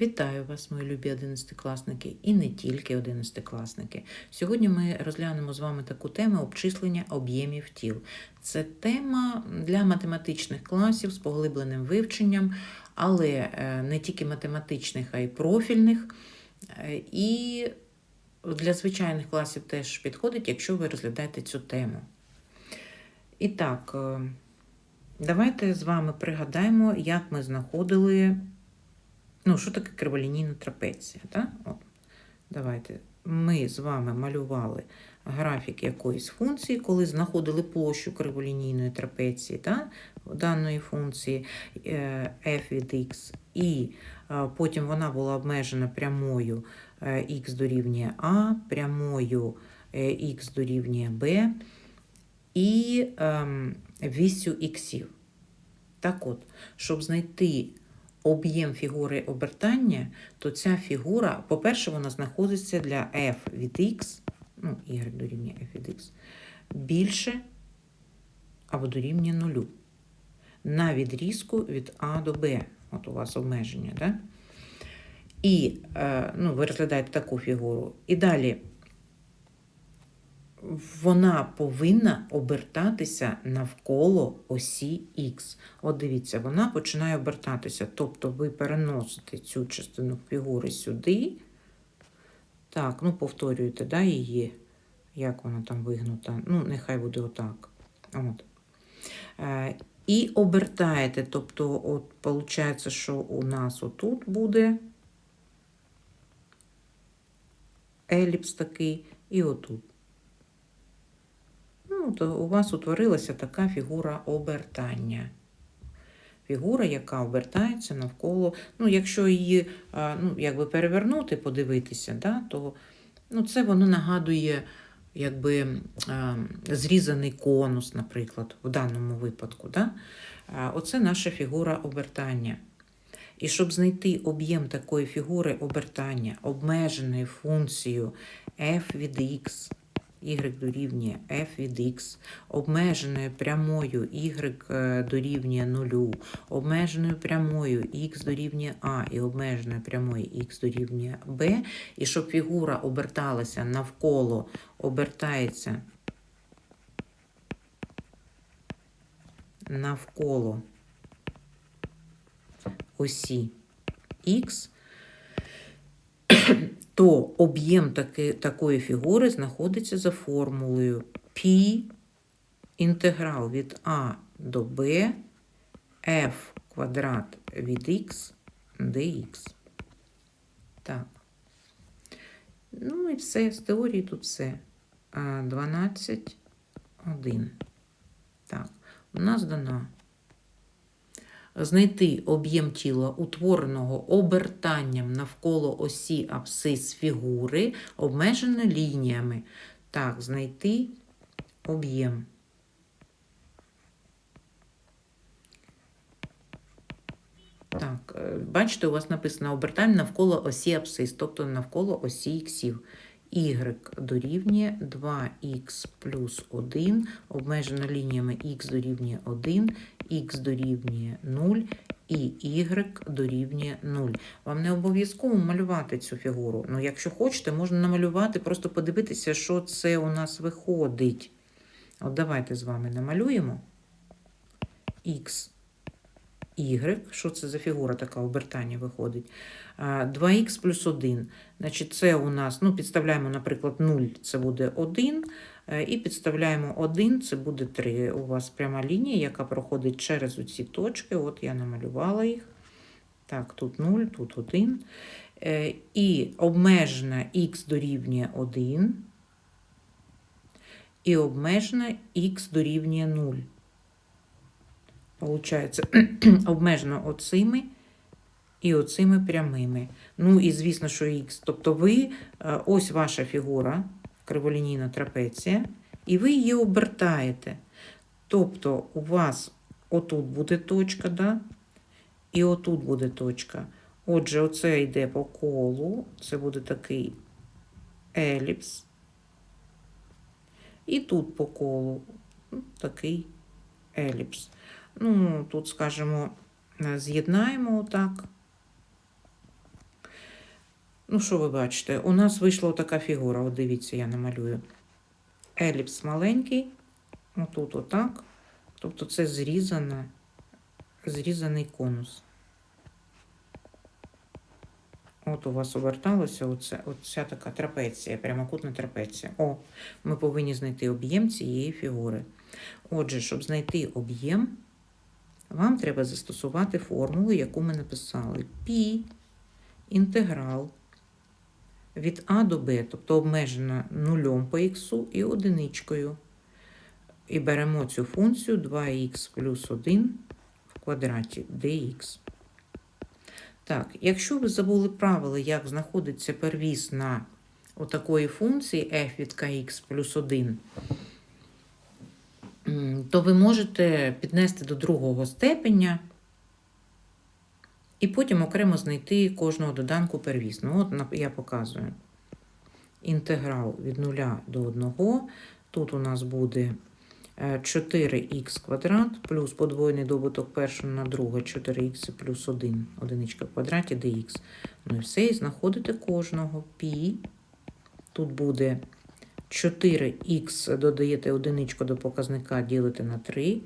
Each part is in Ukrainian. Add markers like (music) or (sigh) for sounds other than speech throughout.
Вітаю вас, мої любі одинадцятикласники, і не тільки одинадцятикласники. Сьогодні ми розглянемо з вами таку тему обчислення об'ємів тіл. Це тема для математичних класів з поглибленим вивченням, але е, не тільки математичних, а й профільних. Е, І для звичайних класів теж підходить, якщо ви розглядаєте цю тему. І так, е, давайте з вами пригадаємо, як ми знаходили. Ну, що таке криволінійна трапеція? Так? От. Давайте. Ми з вами малювали графік якоїсь функції, коли знаходили площу криволінійної трапеції так? даної функції е, f від x, і е, потім вона була обмежена прямою е, x дорівнює a, прямою x дорівнює b і ем, вісю іксів. Так от, щоб знайти об'єм фігури обертання, то ця фігура, по-перше, вона знаходиться для f від x, ну, y дорівнює f від x, більше або дорівнює нулю. На відрізку від А до Б. От у вас обмеження, да? І е, ну, ви розглядаєте таку фігуру. І далі вона повинна обертатися навколо осі Х. От дивіться, вона починає обертатися. Тобто ви переносите цю частину фігури сюди. Так, ну повторюєте, да, її, як вона там вигнута. Ну, нехай буде отак. От. Е, і обертаєте, тобто, от, виходить, що у нас отут буде еліпс такий, і отут. Ну, то у вас утворилася така фігура обертання. Фігура, яка обертається навколо. Ну, якщо її ну, якби перевернути, подивитися, да, то ну, це воно нагадує якби, зрізаний конус, наприклад, в даному випадку. Да? Оце наша фігура обертання. І щоб знайти об'єм такої фігури обертання, обмеженою функцією f від x, y дорівнює f від x, обмеженою прямою y е, дорівнює 0, обмеженою прямою x дорівнює a і обмеженою прямою x дорівнює b, і щоб фігура оберталася навколо, обертається навколо осі Х, то об'єм таки, такої фігури знаходиться за формулою π інтеграл від А до Б f квадрат від х dx. Так. Ну і все, з теорії тут все. 12, 1. Так, у нас дана знайти об'єм тіла, утвореного обертанням навколо осі абсцис фігури, обмежено лініями. Так, знайти об'єм. Так, е, бачите, у вас написано обертаємо навколо осі абсцис, тобто навколо осі іксів y дорівнює 2х плюс 1, обмежено лініями х дорівнює 1, х дорівнює 0 і y дорівнює 0. Вам не обов'язково малювати цю фігуру. Ну, якщо хочете, можна намалювати, просто подивитися, що це у нас виходить. От давайте з вами намалюємо х y, що це за фігура така обертання виходить? 2х плюс 1. Значить, це у нас, ну, підставляємо, наприклад, 0, це буде 1. Е, і підставляємо 1, це буде 3. У вас пряма лінія, яка проходить через оці точки. От я намалювала їх. Так, тут 0, тут 1. Е, і обмежена х дорівнює 1. І обмежена х дорівнює 0. Получається, (clears throat) обмежено оцими і оцими прямими. Ну і звісно, що х. Тобто ви, е, ось ваша фігура, криволінійна трапеція, і ви її обертаєте. Тобто, у вас отут буде точка, да? і отут буде точка. Отже, оце йде по колу, це буде такий еліпс. І тут по колу такий еліпс. Ну, тут, скажімо, з'єднаємо отак. Ну, що ви бачите? У нас вийшла така фігура. От дивіться, я намалюю. Еліпс маленький, отут отак. Тобто це зрізана, зрізаний конус. От у вас оберталося оце, оця така трапеція, прямокутна трапеція. О, ми повинні знайти об'єм цієї фігури. Отже, щоб знайти об'єм, вам треба застосувати формулу, яку ми написали. Пі інтеграл від А до Б, тобто обмежена нулем по х і одиничкою. І беремо цю функцію 2х плюс 1 в квадраті dx. Так, якщо ви забули правило, як знаходиться первісна отакої функції f від kx плюс 1, то ви можете піднести до другого степеня і потім окремо знайти кожного доданку первісну. От я показую. Інтеграл від 0 до 1. Тут у нас буде е, 4х квадрат плюс подвоєний добуток першого на друге 4х плюс 1, одиничка в квадраті dx. Ну і все, і знаходите кожного пі. Тут буде 4х, додаєте одиничку до показника, ділите на 3.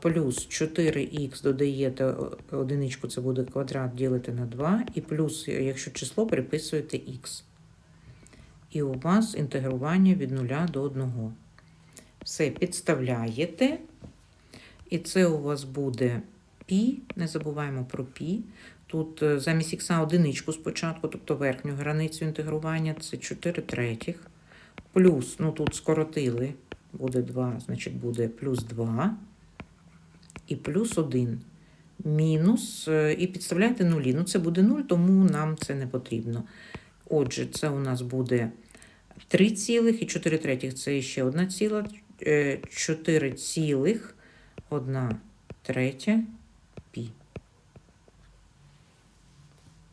Плюс 4х додаєте одиничку, це буде квадрат, ділите на 2. І плюс, якщо число, приписуєте х. І у вас інтегрування від 0 до 1. Все підставляєте. І це у вас буде пі. Не забуваємо про пі. Тут е, замість ікса одиничку спочатку, тобто верхню границю інтегрування, це 4 третіх. Плюс, ну тут скоротили, буде 2, значить буде плюс 2 і плюс 1. Мінус, е, і підставляйте нулі. Ну, це буде 0, тому нам це не потрібно. Отже, це у нас буде 3 цілих і 4 третіх це ще 1 ціла, 4 цілих, 1 третя пі.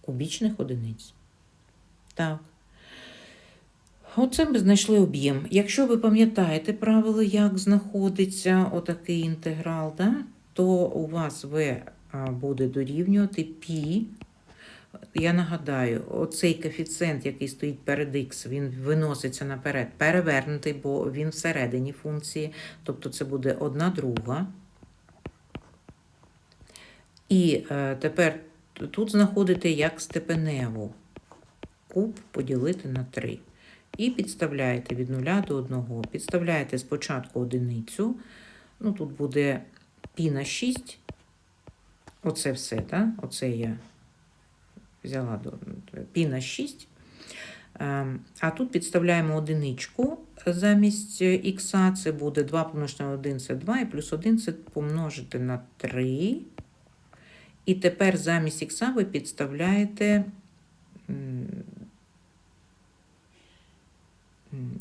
Кубічних одиниць. Так. Оце ми знайшли об'єм. Якщо ви пам'ятаєте правило, як знаходиться отакий інтеграл, да, то у вас v буде дорівнювати π. Я нагадаю, оцей коефіцієнт, який стоїть перед х, він виноситься наперед, перевернутий, бо він всередині функції, тобто це буде 1 друга. І е, тепер тут знаходите як степеневу куб поділити на 3. І підставляєте від 0 до 1. Підставляєте спочатку одиницю. Ну, тут буде пі на 6. Оце все, так? Оце я взяла до пі на 6. Ем, А тут підставляємо одиничку замість х, це буде 2 помножити на 1 це 2, і плюс 1 це помножити на 3. І тепер замість х ви підставляєте.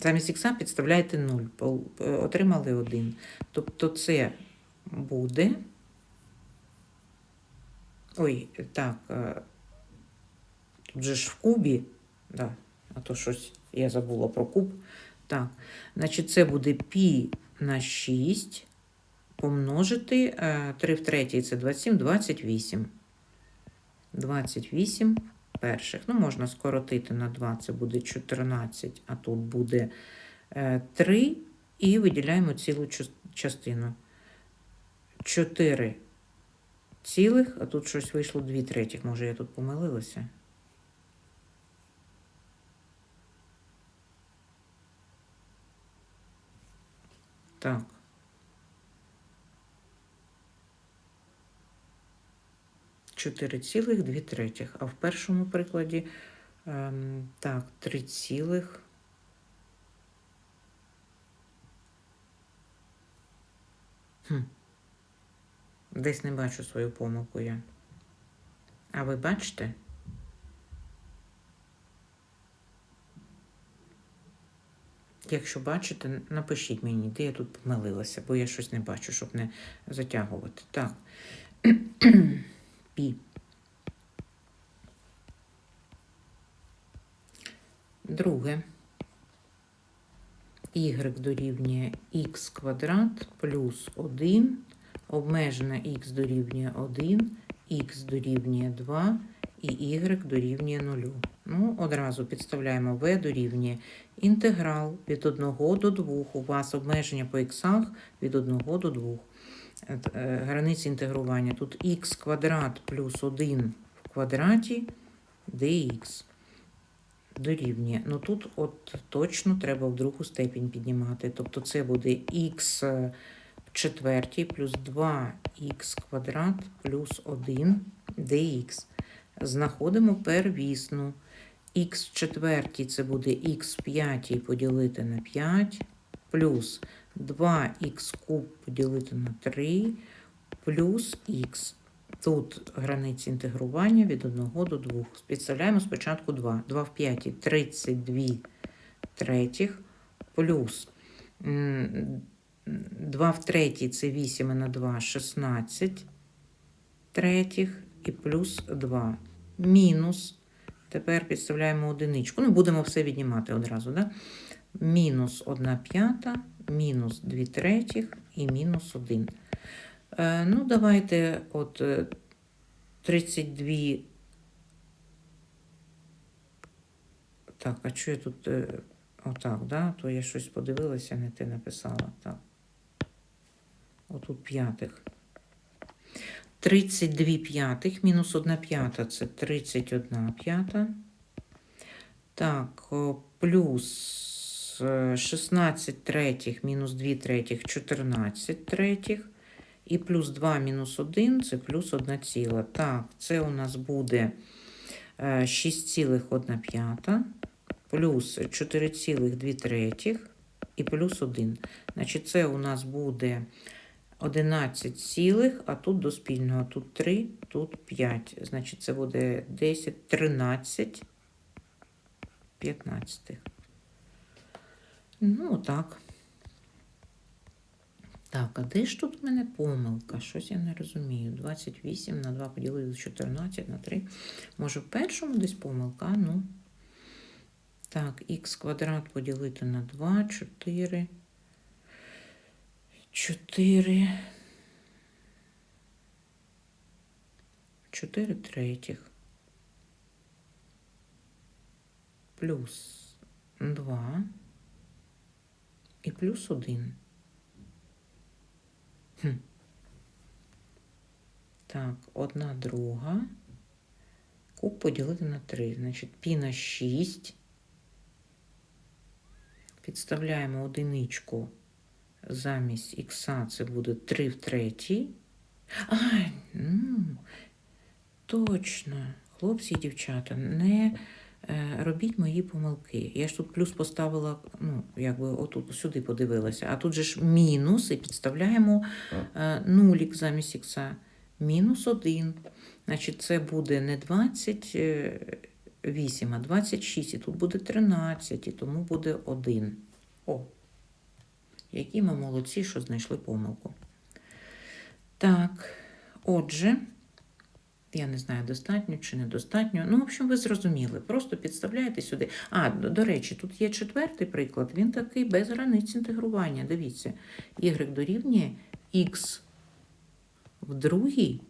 Замість х підставляєте 0, е, отримали 1. Тобто це буде. Ой, так, е, тут же ж в кубі, да, а то щось я забула про куб. Так, значить, це буде пі на 6 помножити е, 3 в третій це 27, 28. 28 перших. Ну, можна скоротити на 2, це буде 14, а тут буде е, 3. І виділяємо цілу частину. 4 цілих, а тут щось вийшло 2 третіх. Може, я тут помилилася? Так. Чотири цілих дві третіх. А в першому прикладі ем, так, три цілих. Хм. Десь не бачу свою помилку я. А ви бачите? Якщо бачите, напишіть мені, де я тут помилилася, бо я щось не бачу, щоб не затягувати. Так. Пі. Друге. Y дорівнює х квадрат плюс 1, обмежена х дорівнює 1, х дорівнює 2 і y дорівнює 0. Ну, одразу підставляємо v дорівнює інтеграл від 1 до 2. У вас обмеження по іксах від 1 до 2. Е, е, Границі інтегрування. Тут х квадрат плюс 1 в квадраті dx дорівнює. Ну тут от точно треба в другу степінь піднімати. Тобто це буде х в четвертій плюс 2х квадрат плюс 1 dx. Знаходимо первісну. х четвертій це буде х п'ятій поділити на 5, плюс 2х куб поділити на 3, плюс х. Тут границі інтегрування від 1 до 2. Підставляємо спочатку 2. 2 в 5 – 32 третіх, плюс 2 в третій – це 8 на 2 – 16 третіх, і плюс 2. Мінус, тепер підставляємо одиничку. Ну, будемо все віднімати одразу, да? Мінус 1 п'ята, мінус 2 третіх і мінус 1. Е, ну, давайте от е, 32. Так, а що я тут е, отак, да? То я щось подивилася, не ти написала. Так. Отут п'ятих. 32 п'ятих мінус 1 п'ята це 31 п'ята. Так, плюс е, 16 третіх мінус 2 третіх 14 третіх. І плюс 2 мінус 1 це плюс 1 ціла. Так, це у нас буде е, 6,1 п'ята, плюс 4,2 третіх і плюс 1. Значить, це у нас буде 11 цілих, а тут до спільного. Тут 3, тут 5. Значить, це буде 10, 13, 15. Ну, так. Так, а де ж тут в мене помилка? Щось я не розумію. 28 на 2 поділили 14 на 3. Може, в першому десь помилка? Ну. Так, х квадрат поділити на 2, 4. 4. 4 третіх. Плюс 2 і плюс 1. Хм. Так, одна друга. Куб поділити на 3. Значить, пі на 6. Підставляємо одиничку замість ікса, це буде 3 в третій. А, ну, точно, хлопці і дівчата, не е, робіть мої помилки. Я ж тут плюс поставила, ну, якби отут сюди подивилася, а тут же ж мінус і підставляємо е, нулік замість ікса. Мінус 1. Значить, це буде не 28, а 26, і тут буде 13, і тому буде 1. О, які ми молодці, що знайшли помилку. Так, отже, я не знаю, достатньо чи недостатньо. Ну, в общем, ви зрозуміли. Просто підставляєте сюди. А, до, речі, тут є четвертий приклад, він такий без границь інтегрування. Дивіться, y дорівнює x в другій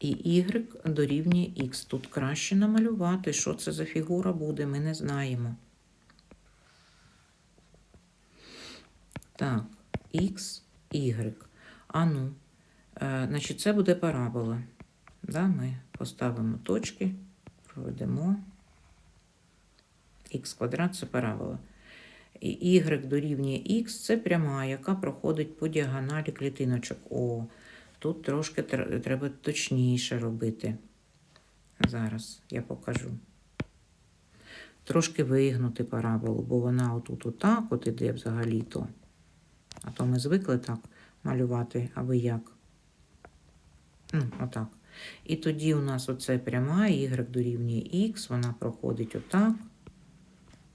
і y дорівнює x. Тут краще намалювати, що це за фігура буде, ми не знаємо. Так, x, y. А ну, е, значить, це буде парабола. Да, ми поставимо точки, проведемо. х квадрат це парабола. І y дорівнює х це пряма, яка проходить по діагоналі клітиночок. О, тут трошки треба точніше робити. Зараз я покажу. Трошки вигнути параболу, бо вона отут отак от іде взагалі-то. А то ми звикли так малювати, а ви як? Ну, отак. І тоді у нас оце пряма, y дорівнює х, вона проходить отак,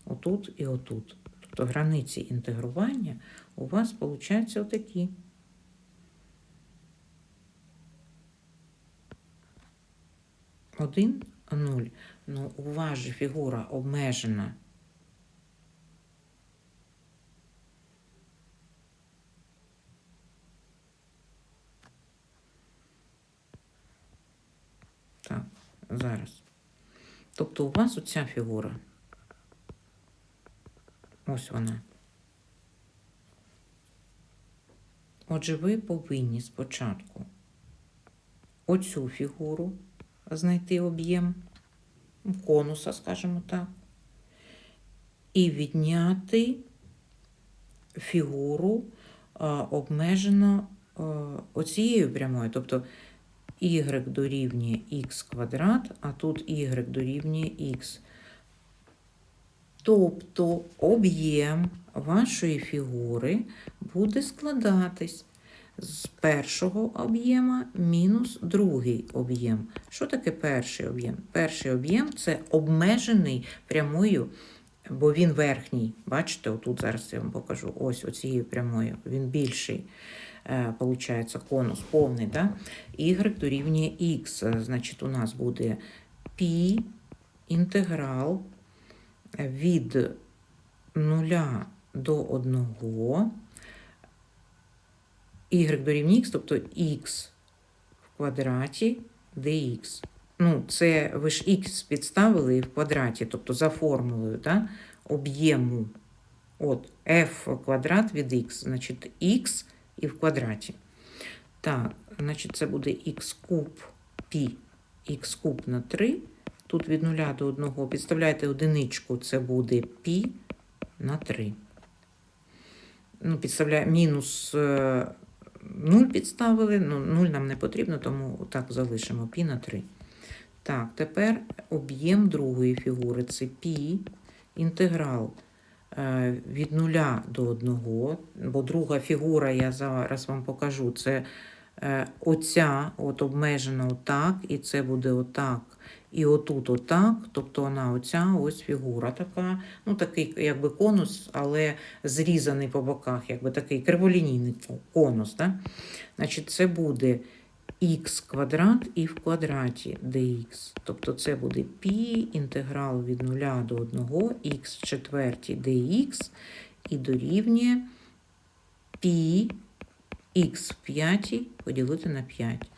отут і отут. Тобто границі інтегрування у вас виходять отакі. Один, нуль. Ну, у вас же фігура обмежена. Так, зараз. Тобто у вас оця фігура. Ось вона. Отже, ви повинні спочатку оцю фігуру знайти об'єм конуса, скажімо так, і відняти фігуру обмежено оцією прямою. Тобто y дорівнює x квадрат, а тут y дорівнює x. Тобто об'єм вашої фігури буде складатись з першого об'єма мінус другий об'єм. Що таке перший об'єм? Перший об'єм це обмежений прямою, бо він верхній. Бачите, отут зараз я вам покажу. Ось оцією прямою. Він більший. Е, Получається конус повний, да? y дорівнює x. Значить, у нас буде π інтеграл від 0 до 1 y дорівнює x, тобто x в квадраті dx. Ну, це ви ж x підставили в квадраті, тобто за формулою да, об'єму. От f квадрат від x, значить x і в квадраті. Так, значить, це буде х куб пі, х куб на 3. Тут від 0 до 1 підставляєте одиничку, це буде пі на 3. Ну, підставляє, Мінус е, 0 підставили, ну, 0 нам не потрібно, тому так залишимо пі на 3. Так, тепер об'єм другої фігури це пі інтеграл від 0 до 1, бо друга фігура, я зараз вам покажу, це е, оця от обмежена отак, і це буде отак. І отут отак, тобто вона оця ось фігура така, ну такий якби конус, але зрізаний по боках, якби такий криволінійний конус. Да? Значить, це буде х квадрат і в квадраті dx. Тобто це буде пі інтеграл від 0 до 1 х в четвертій dx і дорівнює пі х в п'ятій поділити на 5.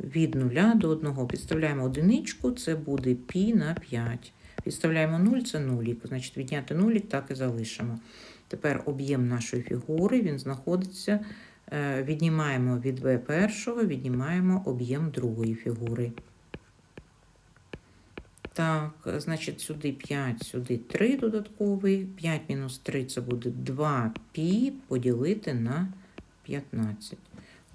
Від 0 до 1. Підставляємо одиничку, це буде пі на 5. Підставляємо 0, це 0. Значить, відняти 0 так і залишимо. Тепер об'єм нашої фігури він знаходиться е, Віднімаємо від В першого, віднімаємо об'єм другої фігури. Так, значить, сюди 5, сюди 3 додатковий. 5 мінус 3 це буде 2 пі поділити на 15.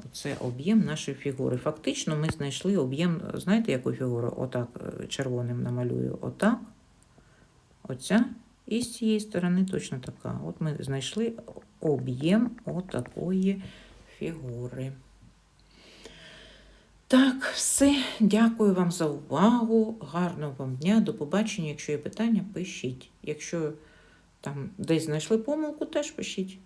Оце об'єм нашої фігури. Фактично ми знайшли об'єм, знаєте, яку фігуру? Отак е, червоним намалюю. Отак. Оця. І з цієї сторони точно така. От ми знайшли об'єм отакої фігури. Так, все. Дякую вам за увагу. Гарного вам дня. До побачення. Якщо є питання, пишіть. Якщо там десь знайшли помилку, теж пишіть.